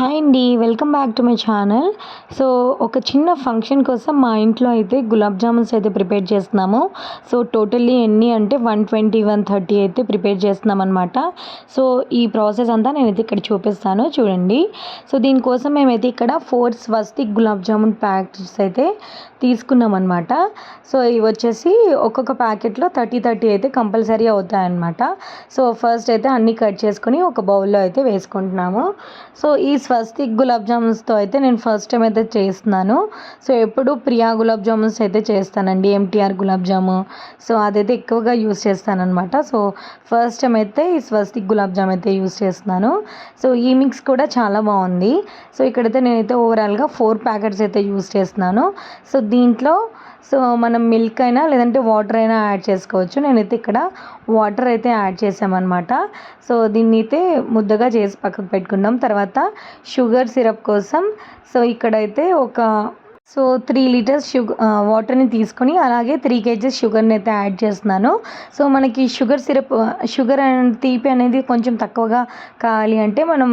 Hi అండి welcome back to my channel so ఒక చిన్న ఫంక్షన్ కోసం మా ఇంట్లో అయితే గులాబ్ జామున్స్ అయితే ప్రిపేర్ చేస్తున్నాము. సో టోటల్లీ ఎన్ని అంటే వన్ ట్వంటీ వన్ థర్టీ అయితే ప్రిపేర్ చేస్తున్నాం అనమాట సో ఈ ప్రాసెస్ అంతా నేనైతే ఇక్కడ చూపిస్తాను. చూడండి. సో దీనికోసం మేమైతే ఇక్కడ ఫోర్ స్వస్తిక్ గులాబ్ జామున్ ప్యాకెట్స్ అయితే తీసుకున్నాం అనమాట సో ఇవి వచ్చేసి ఒక్కొక్క ప్యాకెట్లో థర్టీ థర్టీ అయితే కంపల్సరీ అవుతాయన్నమాట. సో ఫస్ట్ అయితే అన్నీ కట్ చేసుకొని ఒక బౌల్లో అయితే వేసుకుంటున్నాము. సో ఈ స్వస్తిక్ గులాబ్ జామున్స్తో అయితే నేను ఫస్ట్ టైం అయితే చేస్తున్నాను. సో ఎప్పుడు ప్రియా గులాబ్ జామున్స్ అయితే చేస్తానండి. ఎంటీఆర్ గులాబ్ జాము. సో అదైతే ఎక్కువగా యూస్ చేస్తానమాట సో ఫస్ట్ టైం అయితే ఈ స్వస్తిక్ గులాబ్ జామ్ అయితే యూస్ చేస్తున్నాను. సో ఈ మిక్స్ కూడా చాలా బాగుంది. సో ఇక్కడైతే నేనైతే ఓవరాల్గా ఫోర్ ప్యాకెట్స్ అయితే యూస్ చేస్తున్నాను. సో దీంట్లో సో మనం మిల్క్ అయినా లేదంటే వాటర్ అయినా యాడ్ చేసుకోవచ్చు. నేనైతే ఇక్కడ వాటర్ అయితే యాడ్ చేసామన్నమాట సో దీన్ని అయితే ముద్దగా చేసి పక్కకు పెట్టుకున్నాం. తర్వాత షుగర్ సిరప్ కోసం సో ఇక్కడైతే ఒక సో త్రీ లీటర్స్ షుగర్ వాటర్ని తీసుకొని అలాగే త్రీ కేజీస్ షుగర్ని అయితే యాడ్ చేస్తున్నాను. సో మనకి షుగర్ సిరప్ షుగర్ తీపి అనేది కొంచెం తక్కువగా కావాలి అంటే మనం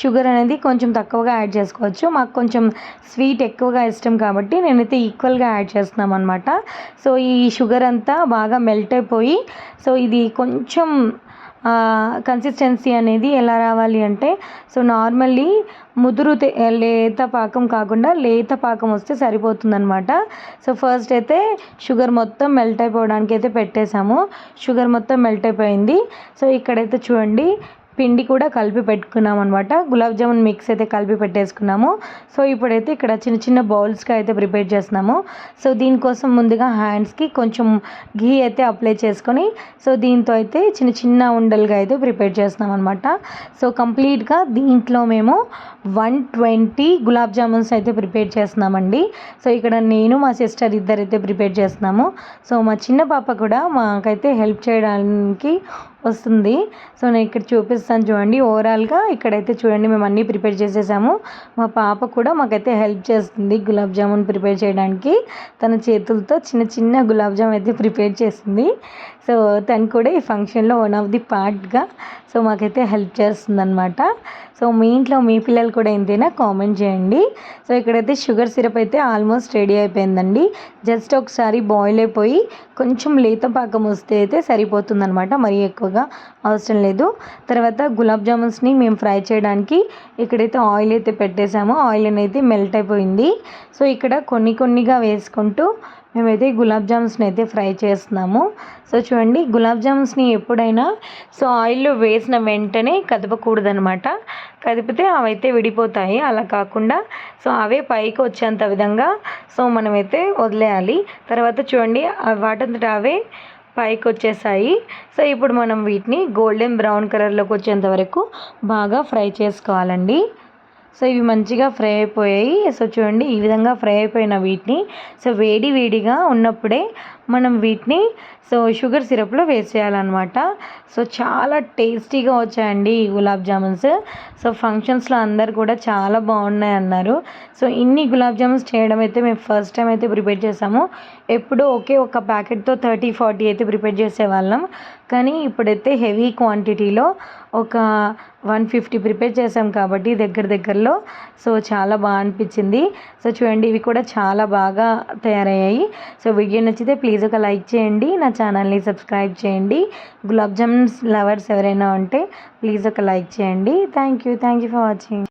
షుగర్ అనేది కొంచెం తక్కువగా యాడ్ చేసుకోవచ్చు. మాకు కొంచెం స్వీట్ ఎక్కువగా ఇష్టం కాబట్టి నేనైతే ఈక్వల్గా యాడ్ చేస్తున్నాం అనమాట సో ఈ షుగర్ అంతా బాగా మెల్ట్ అయిపోయి సో ఇది కొంచెం కన్సిస్టెన్సీ అనేది ఎలా రావాలి అంటే సో నార్మల్లీ ముదురు లేత పాకం కాకుండా లేత పాకం వస్తే సరిపోతుందనమాట సో ఫస్ట్ అయితే షుగర్ మొత్తం మెల్ట్ అయిపోవడానికి అయితే పెట్టేశాము. షుగర్ మొత్తం మెల్ట్ అయిపోయింది. సో ఇక్కడైతే చూడండి పిండి కూడా కలిపి పెట్టుకున్నాం అనమాట గులాబ్ జామున్ మిక్స్ అయితే కలిపి పెట్టేసుకున్నాము. సో ఇప్పుడైతే ఇక్కడ చిన్న చిన్న బౌల్స్గా అయితే ప్రిపేర్ చేస్తున్నాము. సో దీనికోసం ముందుగా హ్యాండ్స్కి కొంచెం ఘీ అయితే అప్లై చేసుకొని సో దీంతో అయితే చిన్న చిన్న ఉండలుగా అయితే ప్రిపేర్ చేస్తున్నాం అనమాట సో కంప్లీట్గా దీంట్లో మేము వన్ ట్వంటీ గులాబ్ జామున్స్ అయితే ప్రిపేర్ చేస్తున్నామండి. సో ఇక్కడ నేను మా సిస్టర్ ఇద్దరైతే ప్రిపేర్ చేస్తున్నాము. సో మా చిన్న పాప కూడా మాకైతే హెల్ప్ చేయడానికి వస్తుంది. సో నేను ఇక్కడ చూపిస్తాను చూడండి. ఓవరాల్గా ఇక్కడైతే చూడండి మేము అన్నీ ప్రిపేర్ చేసేసాము. మా పాప కూడా మాకైతే హెల్ప్ చేస్తుంది గులాబ్ జామున్ ప్రిపేర్ చేయడానికి. తన చేతులతో చిన్న చిన్న గులాబ్ జామ్ అయితే ప్రిపేర్ చేసింది సో తను కూడా ఈ ఫంక్షన్లో వన్ ఆఫ్ ది పార్ట్గా సో మాకైతే హెల్ప్ చేస్తుంది అనమాట సో మీ ఇంట్లో మీ పిల్లలు కూడా ఎంతైనా కామెంట్ చేయండి. సో ఇక్కడైతే షుగర్ సిరప్ అయితే ఆల్మోస్ట్ రెడీ అయిపోయిందండి. జస్ట్ ఒకసారి బాయిల్ అయిపోయి కొంచెం లేత పాకం వస్తే అయితే సరిపోతుందనమాట మరీ ఎక్కువగా అవసరం లేదు. తర్వాత గులాబ్ జామున్స్ని మేము ఫ్రై చేయడానికి ఇక్కడైతే ఆయిల్ అయితే పెట్టేసాము ఆయిల్ అనేది మెల్ట్ అయిపోయింది. సో ఇక్కడ కొన్ని కొన్నిగా వేసుకుంటూ మేమైతే గులాబ్ జామ్స్ని అయితే ఫ్రై చేస్తున్నాము. సో చూడండి గులాబ్ జామ్స్ని ఎప్పుడైనా సో ఆయిల్లో వేసిన వెంటనే కదపకూడదనమాట కదిపితే అవైతే విడిపోతాయి. అలా కాకుండా సో అవే పైకి వచ్చేంత విధంగా సో మనమైతే వదిలేయాలి. తర్వాత చూడండి వాటంతట అవే పైకి వచ్చేసాయి సో ఇప్పుడు మనం వీటిని గోల్డెన్ బ్రౌన్ కలర్లోకి వచ్చేంత వరకు బాగా ఫ్రై చేసుకోవాలండి. సో ఇవి మంచిగా ఫ్రై అయిపోయాయి. సో చూడండి ఈ విధంగా ఫ్రై అయిపోయిన వీటిని. సో వేడి వేడిగా ఉన్నప్పుడే మనం వీటిని సో షుగర్ సిరప్లో వేసేయాలన్నమాట సో చాలా టేస్టీగా వచ్చాయండి ఈ గులాబ్ జామున్స్. సో ఫంక్షన్స్లో అందరు కూడా చాలా బాగున్నాయి అన్నారు. సో ఇన్ని గులాబ్ జామున్స్ చేయడం అయితే మేము ఫస్ట్ టైం అయితే ప్రిపేర్ చేసాము. ఎప్పుడూ ఒకే ఒక ప్యాకెట్తో థర్టీ ఫార్టీ అయితే ప్రిపేర్ చేసేవాళ్ళం. కానీ ఇప్పుడైతే హెవీ క్వాంటిటీలో ఒక వన్ ఫిఫ్టీ ప్రిపేర్ చేసాం కాబట్టి దగ్గర దగ్గరలో. సో చాలా బాగా అనిపించింది. సో చూడండి ఇవి కూడా చాలా బాగా తయారయ్యాయి. సో వీడియో నచ్చితే ప్లీజ్ ప్లీజ్ ఒక లైక్ చేయండి నా ఛానల్ని సబ్స్క్రైబ్ చేయండి. గులాబ్ జామున్స్ లవర్స్ ఎవరైనా ఉంటే ప్లీజ్ ఒక లైక్ చేయండి. Thank you thank you for watching.